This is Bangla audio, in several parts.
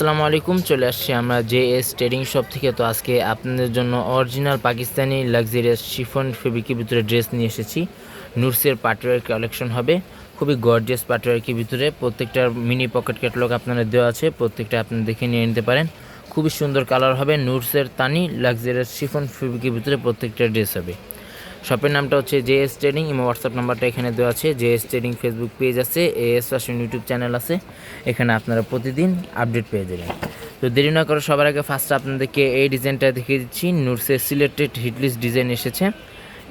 আসসালামু আলাইকুম, চলে আসছি আমরা জে এস ট্রেডিং শপ থেকে। তো আজকে আপনাদের জন্য অরিজিনাল পাকিস্তানি লাক্সারিয়াস শিফন ফেব্রিকের ভিতরে ড্রেস নিয়ে এসেছি। নুরসের পাটওয়ার কালেকশন হবে। খুবই গর্জিয়াস পাটওয়ার্কের ভিতরে প্রত্যেকটার মিনি পকেট ক্যাটালগ আপনাদের দেওয়া আছে। প্রত্যেকটা আপনি দেখে নিয়ে নিতে পারেন। খুবই সুন্দর কালার হবে। নুরসের তানি লাক্সারিয়াস শিফন ফেব্রিকের ভিতরে প্রত্যেকটা ড্রেস হবে। শপের নামটা হচ্ছে জে এস ট্রেডিং এবং হোয়াটসঅ্যাপ নাম্বারটা এখানে দেওয়া আছে। J S trading Facebook page আছে A S fashion YouTube channel আছে। এখানে আপনারা প্রতিদিন আপডেট পেয়ে যাবেন। তো দেরি না করে সবার আগে ফার্স্ট আপনাদেরকে এই ডিজাইনটা দেখিয়ে দিচ্ছি। নুরসের সিলেক্টেড হিটলিস্ট ডিজাইন এসেছে।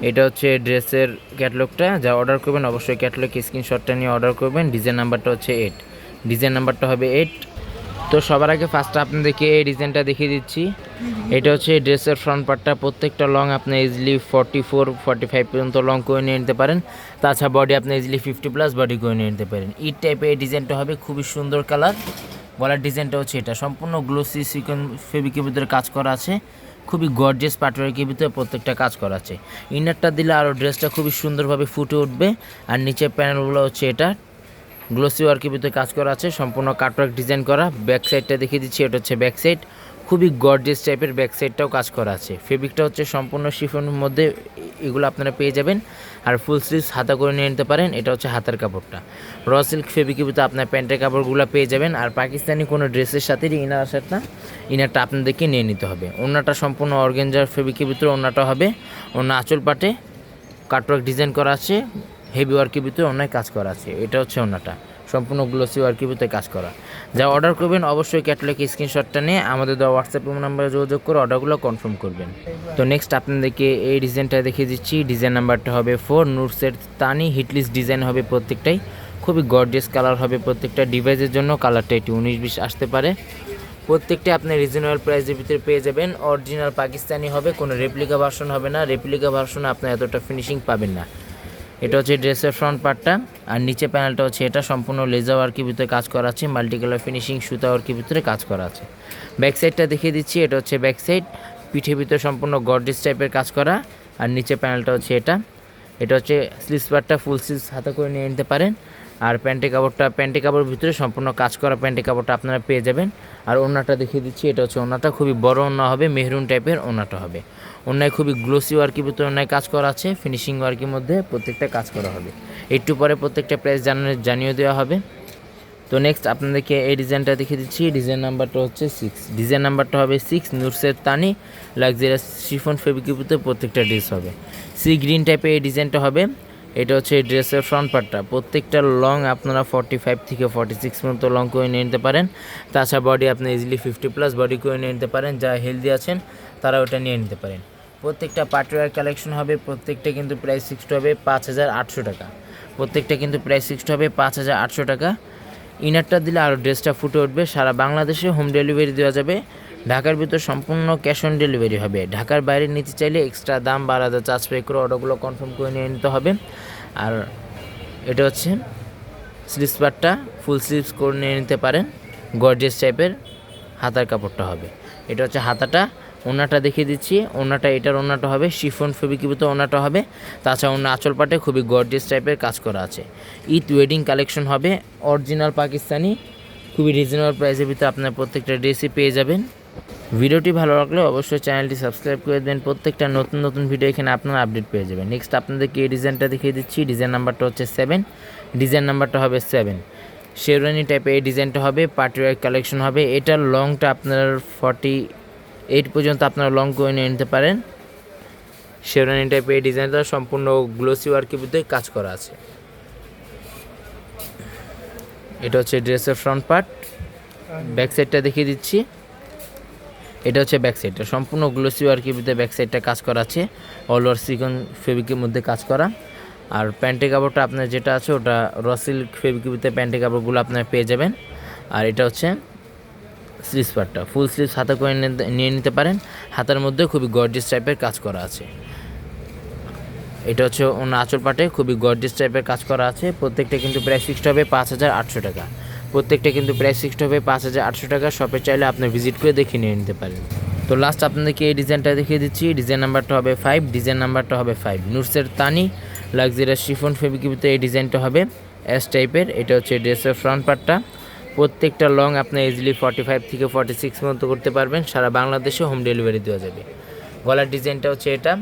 এটা হচ্ছে ড্রেসের ক্যাটলগটা যা অর্ডার করবেন, অবশ্যই ক্যাটলগ স্ক্রিনশটটা নিয়ে অর্ডার করবেন। ডিজাইন নাম্বারটা হচ্ছে এইট ডিজাইন নাম্বারটা হবে এইট তো সবার আগে ফার্স্ট আপনাদেরকে এই ডিজাইনটা দেখিয়ে দিচ্ছি। এটা হচ্ছে ড্রেসের ফ্রন্ট পার্টটা প্রত্যেকটা লং আপনি easily forty four forty five পর্যন্ত লং করে নিয়ে নিতে পারেন। তাছাড়া বডি আপনি ইজিলি ফিফটি প্লাস বডি করে নিয়ে নিতে পারেন। এই টাইপের এই ডিজাইনটা হবে। খুবই সুন্দর কালার গলার ডিজাইনটা হচ্ছে এটা। সম্পূর্ণ গ্লোসি সিকন ফেব্রিকের ভিতরে কাজ করা আছে। খুবই গর্জিয়াস পাটওয়ার্কের ভিতরে প্রত্যেকটা কাজ করা আছে। ইনারটা দিলে আরও ড্রেসটা খুবই সুন্দরভাবে ফুটে উঠবে। আর নিচের প্যানেলগুলো হচ্ছে এটা। গ্লোসি ওয়ার্কের ভিতরে কাজ করা আছে, সম্পূর্ণ কাটওয়ার্ক ডিজাইন করা, ব্যাক সাইডটা দেখিয়ে দিচ্ছি, এটা হচ্ছে ব্যাক সাইড। খুবই গর্জিয়াস টাইপের ব্যাক সাইডটাও কাজ করা আছে। ফেব্রিকটা হচ্ছে সম্পূর্ণ শিফনের মধ্যে এগুলো আপনারা পেয়ে যাবেন। আর ফুল স্লিভস হাতা করে নিয়ে নিতে পারেন, এটা হচ্ছে হাতের কাপড়টা। র সিল্ক ফেব্রিকের ভিতরে আপনার প্যান্টের কাপড়গুলো পেয়ে যাবেন। আর পাকিস্তানি কোনো ড্রেসের সাথে ইনার আসারটা ইনারটা আপনাদেরকে নিয়ে নিতে হবে। ওনাটা সম্পূর্ণ অর্গেঞ্জার ফেব্রিকের ভিতরে ওনাটা হবে। ওনা আঁচল পাটে কাটওয়ার্ক ডিজাইন করা আছে। হেভি ওয়ার্কের ভিতরে অনেক কাজ করা আছে। এটা হচ্ছে ওনাটা সম্পূর্ণ গ্লোসি ওয়ার্কের ভিতরে কাজ করা। যা অর্ডার করবেন অবশ্যই ক্যাটলগ স্ক্রিনশটটা নিয়ে আমাদের দেওয়া হোয়াটসঅ্যাপ নাম্বারে যোগাযোগ করে অর্ডারগুলো কনফার্ম করবেন। তো নেক্সট আপনাদেরকে এই ডিজাইনটা দেখিয়ে দিচ্ছি। ডিজাইন নাম্বারটা হবে ফোর নুটসের তানি হিটলিস ডিজাইন হবে প্রত্যেকটাই। খুবই গর্জিয়াস কালার হবে প্রত্যেকটা ডিভাইসের জন্য। কালারটা একটু উনিশ বিশ আসতে পারে। প্রত্যেকটা আপনি রিজনেবল প্রাইসের ভিতরে পেয়ে যাবেন। অরিজিনাল পাকিস্তানি হবে, কোনো রেপ্লিকা ভার্সন হবে না। রেপ্লিকা ভার্সনে আপনি এতটা ফিনিশিং পাবেন না। এটা হচ্ছে ড্রেসের ফ্রন্ট পার্টটা আর নিচে প্যানেলটা হচ্ছে এটা, সম্পূর্ণ লেজার ওয়ার্কের ভিতরে কাজ করা আছে মাল্টিকালার ফিনিশিং সুতা ওয়ার্কের ভিতরে কাজ করা আছে। ব্যাক সাইডটা দেখিয়ে দিচ্ছি, এটা হচ্ছে ব্যাক সাইড পিঠের ভিতরে সম্পূর্ণ গর্ডিস টাইপের কাজ করা, আর নিচে প্যানেলটা হচ্ছে এটা। এটা হচ্ছে স্লিভস পার্টটা ফুল স্লিভস হাতে করে নিয়ে নিতে পারেন। আর প্যান্টে কাপড়টা, প্যান্টে কাপড়ের ভিতরে সম্পূর্ণ কাজ করা প্যান্টে কাপড়টা আপনারা পেয়ে যাবেন। আর ওনাটা দেখিয়ে দিচ্ছি, এটা হচ্ছে ওনাটা খুবই বড় ওনা হবে, মেহরুন টাইপের ওনাটা হবে। ওনায় খুবই গ্লোসি ওয়ার্কের ভিতরে ওনায় কাজ করা আছে ফিনিশিং ওয়ার্কের মধ্যে প্রত্যেকটা কাজ করা হবে। একটু পরে প্রত্যেকটা প্রাইস জানানো জানিয়ে দেওয়া হবে। তো নেক্সট আপনাদেরকে এই ডিজাইনটা দেখে দিচ্ছি। ডিজাইন নাম্বারটা হচ্ছে সিক্স ডিজাইন নাম্বারটা হবে সিক্স নুরসের তানি লাক্সারিয়াস শিফন ফেব্রিকের প্রত্যেকটা ড্রেস হবে। সি গ্রিন টাইপের এই ডিজাইনটা হবে। এটা হচ্ছে ড্রেসের ফ্রন্ট পার্টটা প্রত্যেকটা লং আপনারা ফর্টি ফাইভ থেকে ফর্টি সিক্স পর্যন্ত লং করে নিয়ে নিতে পারেন। তাছাড়া বডি আপনি ইজিলি ফিফটি প্লাস বডি করে নিয়ে নিতে পারেন। যা হেলদি আছেন, তারা ওটা নিয়ে নিতে পারেন। প্রত্যেকটা পার্টিওয়ার কালেকশন হবে। প্রত্যেকটা কিন্তু প্রাইস ফিক্সড হবে পাঁচ হাজার আটশো টাকা। প্রত্যেকটা কিন্তু প্রাইস ফিক্সড হবে পাঁচ হাজার আটশো টাকা। ইনারটা দিলে আরও ড্রেসটা ফুটে উঠবে। সারা বাংলাদেশে হোম ডেলিভারি দেওয়া যাবে। ঢাকার ভিতর সম্পূর্ণ ক্যাশ অন ডেলিভারি হবে। ঢাকার বাইরে নিতে চাইলে এক্সট্রা দাম বা আলাদা চার্জ পে করে অর্ডারগুলো কনফার্ম করে নিয়ে নিতে হবে। আর এটা হচ্ছে স্লিভস পার্টটা ফুল স্লিভস করে নিয়ে নিতে পারেন। গর্জিয়াস টাইপের হাতার কাপড়টা হবে। এটা হচ্ছে হাতাটা। ওনাটা দেখিয়ে দিচ্ছি। ওনাটা এটার ওনাটা হবে, শিফন ফেবিকিবিতে ওনাটা হবে। তাছাড়া অন্য আঁচল পাটে খুবই গর্জিয়াস টাইপের কাজ করা আছে। ঈদ ওয়েডিং কালেকশন হবে অরিজিনাল পাকিস্তানি, খুবই রিজনেবল প্রাইসের ভিতরে আপনার প্রত্যেকটা ড্রেসই পেয়ে যাবেন। ভিডিওটি ভালো লাগলে অবশ্যই চ্যানেলটি সাবস্ক্রাইব করে দেন প্রত্যেকটা নতুন নতুন ভিডিও এখানে আপনারা আপডেট পেয়ে যাবেন। নেক্সট আপনাদেরকে এই ডিজাইনটা দেখিয়ে দিচ্ছি। ডিজাইন নাম্বারটা হচ্ছে সেভেন ডিজাইন নাম্বারটা হবে সেভেন শেরওয়ানি টাইপের এই ডিজাইনটা হবে পার্টিওয়ার কালেকশন হবে। এটার লংটা আপনার ফর্টি এইট পর্যন্ত আপনারা লং করে নিতে পারেন। শেরওয়ানি টাইপের এই ডিজাইনটা সম্পূর্ণ গ্লোসি ওয়ার্কের ভিতরে কাজ করা আছে। এটা হচ্ছে ড্রেসের ফ্রন্ট পার্ট ব্যাক সাইডটা দেখিয়ে দিচ্ছি। এটা হচ্ছে ব্যাক সাইডটা সম্পূর্ণ গ্লোসি ওয়ার্কের ভিতরে ব্যাক সাইডটা কাজ করা আছে। অল ওভার সিকন ফেব্রিকের মধ্যে কাজ করা। আর প্যান্টের কাপড়টা আপনার যেটা আছে ওটা রসিল ফেব্রিকের ভিতরে প্যান্টের কাপড়গুলো আপনার পেয়ে যাবেন। আর এটা হচ্ছে স্লিভস পার্টটা ফুল স্লিভস হাতে করে নিয়ে নিতে পারেন। হাতের মধ্যে খুবই গর্জিয়াস টাইপের কাজ করা আছে। এটা হচ্ছে অন্য আঁচল পাটে খুবই গর্জিয়াস টাইপের কাজ করা আছে। প্রত্যেকটা কিন্তু প্রাইস ফিক্সড হবে পাঁচ হাজার আটশো টাকা। প্রত্যেকটা কিন্তু প্রাইস ফিক্সড হবে পাঁচ হাজার আটশো টাকা। শপে চাইলে আপনি ভিজিট করে দেখে নিয়ে নিতে পারেন। তো লাস্ট আপনাদেরকে এই ডিজাইনটা দেখিয়ে দিচ্ছি। ডিজাইন নাম্বারটা হবে ফাইভ ডিজাইন নাম্বারটা হবে ফাইভ নুরসের তানি লাক্সারিয়াস শিফন ফেব্রিকের ভিতরে এই ডিজাইনটা হবে। এস টাইপের এটা হচ্ছে ড্রেসের ফ্রন্ট পার্টটা প্রত্যেকটা লং আপনি ইজিলি ফর্টি ফাইভ থেকে ফর্টি সিক্স পর্যন্ত করতে পারবেন। সারা বাংলাদেশে হোম ডেলিভারি দেওয়া যাবে। গলার ডিজাইনটা হচ্ছে এটা।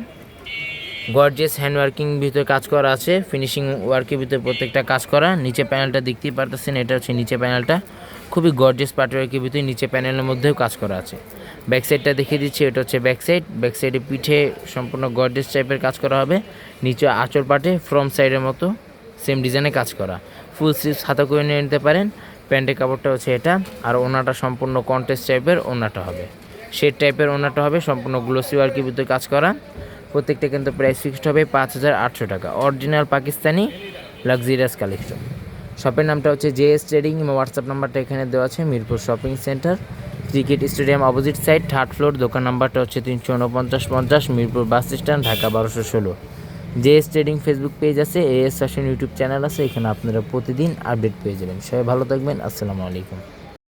গর্জিয়াস হ্যান্ড ওয়ার্কিং ভিতরে কাজ করা আছে। ফিনিশিং ওয়ার্কের ভিতরে প্রত্যেকটা কাজ করা। নিচে প্যানেলটা দেখতেই পারতেছেন, এটা হচ্ছে নিচে প্যানেলটা খুবই গর্জিয়াস পার্ট ওয়ার্কের ভিতরে নিচে প্যানেলের মধ্যেও কাজ করা আছে। ব্যাক সাইডটা দেখিয়ে দিচ্ছি, এটা হচ্ছে ব্যাক সাইড ব্যাক সাইডে পিঠে সম্পূর্ণ গর্জিয়াস টাইপের কাজ করা হবে। নিচে আঁচল পাটে ফ্রম সাইডের মতো সেম ডিজাইনে কাজ করা। ফুল স্লিভস হাতা করে নিয়ে নিতে পারেন। প্যান্টের কাপড়টা হচ্ছে এটা, আর ওনাটা সম্পূর্ণ কন্টেস্ট টাইপের ওনাটা হবে। শেড টাইপের ওনাটা হবে, সম্পূর্ণ গ্লোসি ওয়ার্কের ভিতরে কাজ করা। প্রত্যেকটা কিন্তু প্রাইস ফিক্সড হবে পাঁচ হাজার আটশো টাকা। অরিজিনাল পাকিস্তানি লাক্সারিয়াস কালেকশন শপের নামটা হচ্ছে জে এস ট্রেডিং এবং হোয়াটসঅ্যাপ নাম্বারটা এখানে দেওয়া আছে, Mirpur shopping centre cricket stadium opposite side third floor দোকান নাম্বারটা হচ্ছে তিনশো উনপঞ্চাশ পঞ্চাশ, মিরপুর বাস স্ট্যান্ড ঢাকা বারোশো ষোলো। J S trading Facebook page আছে, AS S fashion YouTube channel আছে, এখানে আপনারা প্রতিদিন আপডেট পেয়ে যাবেন। সবাই ভালো থাকবেন, আসসালামু আলাইকুম।